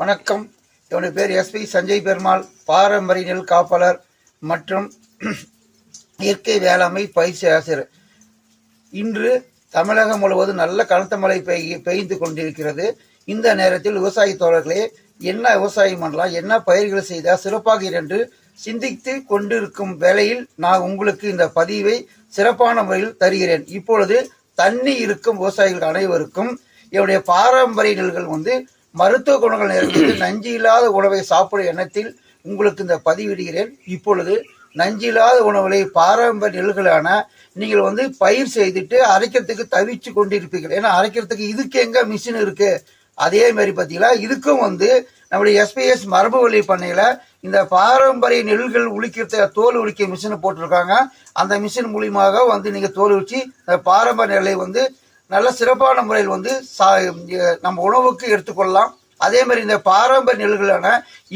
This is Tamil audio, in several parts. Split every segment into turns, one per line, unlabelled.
வணக்கம். என்னுடைய பேர் எஸ்பி சஞ்சய் பெருமாள் பாரம்பரிய நெல் காப்பாளர் மற்றும் இயற்கை வேளாண்மை பயிற்சி ஆசிரியர். இன்று தமிழகம் முழுவதும் நல்ல கனத்த மழை பெய் பெய்து கொண்டிருக்கிறது. இந்த நேரத்தில் விவசாய தோழர்களே என்ன விவசாயம் பண்ணலாம் என்ன பயிர்கள் செய்தால் சிறப்பாக என்று சிந்தித்து கொண்டிருக்கும் வேளையில் நான் உங்களுக்கு இந்த பதிவை சிறப்பான முறையில் தருகிறேன். இப்பொழுது தண்ணி இருக்கும் விவசாயிகள் அனைவருக்கும் என்னுடைய பாரம்பரிய நெல்கள் வந்து மருத்துவ குணங்கள் நிறைந்தது நஞ்சு இல்லாத உணவை சாப்பிடும் எண்ணத்தில் உங்களுக்கு இந்த பதிவிடுகிறேன். இப்பொழுது நஞ்சு இல்லாத உணவுகளை பாரம்பரிய நெல்களான நீங்கள் வந்து பயிர் செய்துட்டு அரைக்கிறதுக்கு தவிச்சு கொண்டிருப்பீர்கள். ஏன்னா அரைக்கிறதுக்கு இதுக்கு எங்க மிஷின் இருக்கு? அதே மாதிரி பார்த்தீங்கன்னா இதுக்கும் வந்து நம்முடைய எஸ்பிஎஸ் மரபு வழி பண்ணையில இந்த பாரம்பரிய நெல்கள் உளிக்கிறத தோல் உளிக்க மிஷினை போட்டிருக்காங்க. அந்த மிஷின் மூலியமாக வந்து நீங்க தோல் உளிச்சு பாரம்பரிய நெல்லை வந்து நல்ல சிறப்பான முறையில் வந்து சா- நம்ம உணவுக்கு எடுத்துக்கொள்ளலாம். அதே மாதிரி இந்த பாரம்பரிய நெல்களான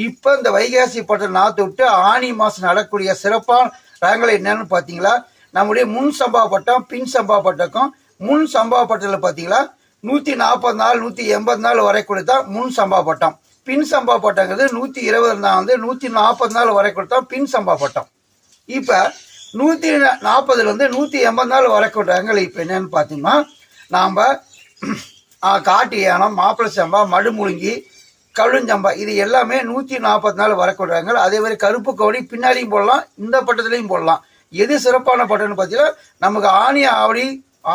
இப்போ இந்த வைகாசி பட்டம் நாற்று விட்டு ஆனி மாதம் நடக்கூடிய சிறப்பான ரகங்கள் என்னன்னு பார்த்தீங்களா நம்முடைய முன் சம்பா பட்டம் பின் சம்பா பட்டக்கும் முன் சம்பா பட்டத்தில் பார்த்தீங்களா நூற்றி நாற்பது நாள் நூற்றி எண்பது நாள் வரைக்கூடிய தான் முன் சம்பா பட்டம். பின் சம்பா பட்டங்கிறது நூற்றி இருபது நாள் வந்து நூற்றி நாற்பது நாள் வரைக்கூடிய தான் பின் சம்பா பட்டம். இப்போ நூற்றி நாற்பதுலேருந்து நூற்றி எண்பது நாள் வரைக்கும் ரகங்கள் இப்போ என்னன்னு பார்த்தீங்கன்னா நாம் காட்டு யானம் மாப்பிளை சம்பா மடுமுழுங்கி கழுஞ்சம்பா இது எல்லாமே நூற்றி நாற்பத்தி நாலு வரக்கூடிய அதே மாதிரி கருப்பு கவடி பின்னாடியும் போடலாம் இந்த பட்டத்துலையும் போடலாம். எது சிறப்பான பட்டம்னு பார்த்தீங்கன்னா நமக்கு ஆணி ஆவணி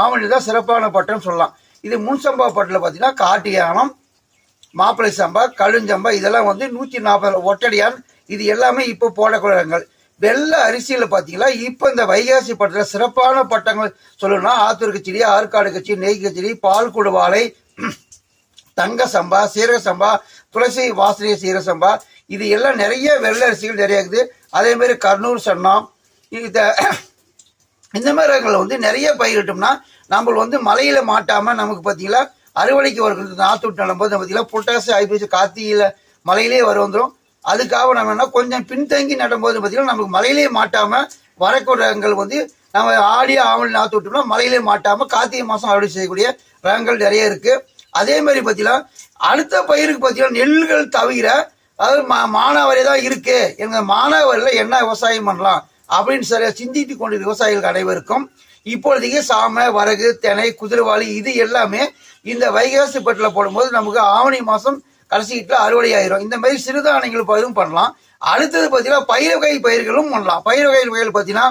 ஆவணி தான் சிறப்பான பட்டம்னு சொல்லலாம். இது முன்சம்பா பட்டில் பார்த்தீங்கன்னா காட்டு யானம் மாப்பிள்ளை சம்பா கழுஞ்சம்பா இதெல்லாம் வந்து நூற்றி நாற்பது ஒட்டடியான் இது எல்லாமே இப்போ போடக்கூடிய வெள்ளை அரிசியில் பார்த்தீங்களா இப்போ இந்த வைகாசி பட்டத்தில் சிறப்பான பட்டங்கள் சொல்லணும்னா ஆத்தூர் கச்சேரி ஆற்காடு கச்சேரி நெய் கச்சேரி பால் குடுவாலை தங்க சம்பா சீரக சம்பா துளசி வாசனை சீரக சம்பா இது எல்லாம் நிறைய வெள்ளை அரிசிகள் நிறைய இருக்குது. அதேமாரி கர்னூர் சன்னம் இந்த இந்த மாதிரி ரகங்களை வந்து நிறைய பயிரிட்டோம்னா நம்ம வந்து மலையில் மாட்டாமல் நமக்கு பார்த்தீங்களா அறுவடைக்கு வருகிறது. நாத்துட்டு நடும்போது பார்த்தீங்கன்னா புரட்டாசி ஐபிசி கார்த்திகையில மலையிலே வர வந்துடும் அதுக்காக நம்ம என்ன கொஞ்சம் பின்தங்கி நடும்போது பார்த்தீங்கன்னா நமக்கு மலையிலே மாட்டாமல் வரக்கூடிய ரகங்கள் வந்து நம்ம ஆடி ஆவணி நாற்று விட்டோம்னா மலையிலே மாட்டாமல் கார்த்திகை மாதம் அறுவடை செய்யக்கூடிய ரகங்கள் நிறைய இருக்குது அதே மாதிரி பார்த்தீங்கன்னா அடுத்த பயிருக்கு பார்த்தீங்கன்னா நெல்கள் தவிர அதாவது மா- மானாவாரி தான் இருக்கு எங்கள் மானாவாரியில் என்ன விவசாயம் பண்ணலாம் அப்படின்னு சரியா சிந்தித்து கொண்டு விவசாயிகள் அனைவருக்கும் இப்பொழுதைக்கு சாமை வரகு தினை குதிரைவாளி இது எல்லாமே இந்த வைகாசி பட்டில் போடும்போது நமக்கு ஆவணி மாதம் கடைசிக்கிட்ட அறுவடை ஆயிரும் இந்த மாதிரி சிறுதானியங்கள் பயிரும் பண்ணலாம். அடுத்தது பார்த்தீங்கன்னா பயிர் வகை பயிர்களும் பண்ணலாம். பயிர் வகை பயிர்கள் பார்த்தீங்கன்னா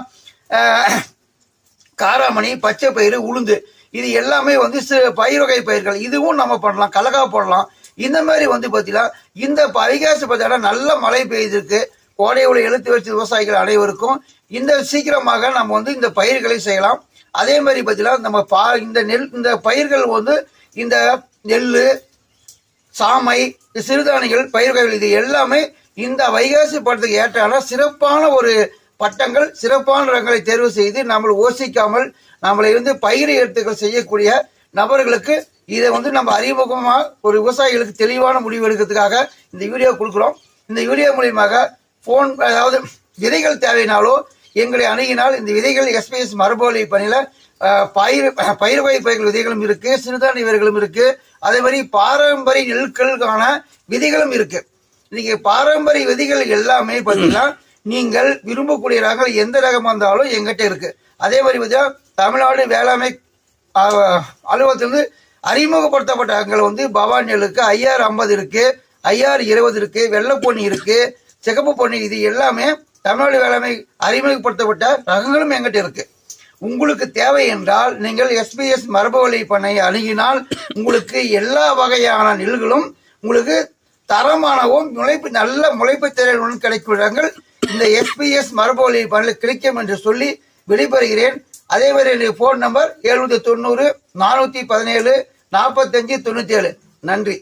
காராமணி பச்சை பயிறு உளுந்து இது எல்லாமே வந்து பயிர் வகை பயிர்கள். இதுவும் நம்ம பண்ணலாம். கலகா போடலாம். இந்த மாதிரி வந்து பார்த்தீங்கன்னா இந்த வைகாசி பார்த்தீங்கன்னா நல்ல மழை பெய்திருக்கு. கோடையோட எழுத்து வச்ச விவசாயிகள் அனைவருக்கும் இந்த சீக்கிரமாக நம்ம வந்து இந்த பயிர்களை செய்யலாம். அதே மாதிரி பார்த்தீங்கன்னா நம்ம பா இந்த நெல் இந்த பயிர்கள் வந்து இந்த நெல் சாமை சிறுதானியங்கள் பயிர்கள் இது எல்லாமே இந்த வைகாசி படத்துக்கு ஏற்றான சிறப்பான ஒரு பட்டங்கள் சிறப்பான ரகங்களை தேர்வு செய்து நம்மளை ஓசிக்காமல் நம்மளை வந்து பயிர் எடுத்துக்கள் செய்யக்கூடிய நபர்களுக்கு இதை வந்து நம்ம அறிமுகமாக ஒரு விவசாயிகளுக்கு தெளிவான முடிவு எடுக்கிறதுக்காக இந்த வீடியோ கொடுக்குறோம். இந்த வீடியோ மூலியமாக ஃபோன் அதாவது விதைகள் தேவைனாலோ எங்களை அணுகினால் இந்த விதைகள் எஸ்பிஎஸ் மரபுவழி வழி பணியில் பயிர் பயிர் வகை பயிர்கள் விதைகளும் இருக்கு சிறுதானிய விதைகளும் இருக்கு. அதே மாதிரி பாரம்பரிய நெல்களுக்கான விதைகளும் இருக்கு. இன்னைக்கு பாரம்பரிய விதைகள் எல்லாமே பார்த்தீங்கன்னா நீங்கள் விரும்பக்கூடிய ரகங்கள் எந்த ரகமாக இருந்தாலும் எங்கிட்ட இருக்கு. அதே மாதிரி பார்த்தீங்கன்னா தமிழ்நாடு வேளாண்மை அலுவலகத்திலிருந்து அறிமுகப்படுத்தப்பட்ட ரகங்கள் வந்து பவானி நெல்லுக்கு ஐஆர் ஐம்பது இருக்கு ஐஆர் இருபது இருக்கு வெள்ளை பொன்னி இருக்கு சிகப்பு பொன்னி இது எல்லாமே தமிழ்நாடு வேளாண்மை அறிமுகப்படுத்தப்பட்ட ரகங்களும் எங்கிட்ட இருக்குது உங்களுக்கு தேவை என்றால் நீங்கள் எஸ்பிஎஸ் மரபுவழி பண்ணை அணுகினால் உங்களுக்கு எல்லா வகையான நெல்களும் உங்களுக்கு தரமானவும் முளைப்பு நல்ல முளைப்பு திறனுடன் கிடைக்கும் இடங்கள் இந்த எஸ்பிஎஸ் மரபுவழி பண்ணை கிடைக்கும் என்று சொல்லி விடைபெறுகிறேன். அதே மாதிரி என்னுடைய ஃபோன் நம்பர் எழுநூத்தி தொண்ணூறு நானூத்தி பதினேழு நாற்பத்தஞ்சு தொண்ணூத்தி ஏழு. நன்றி.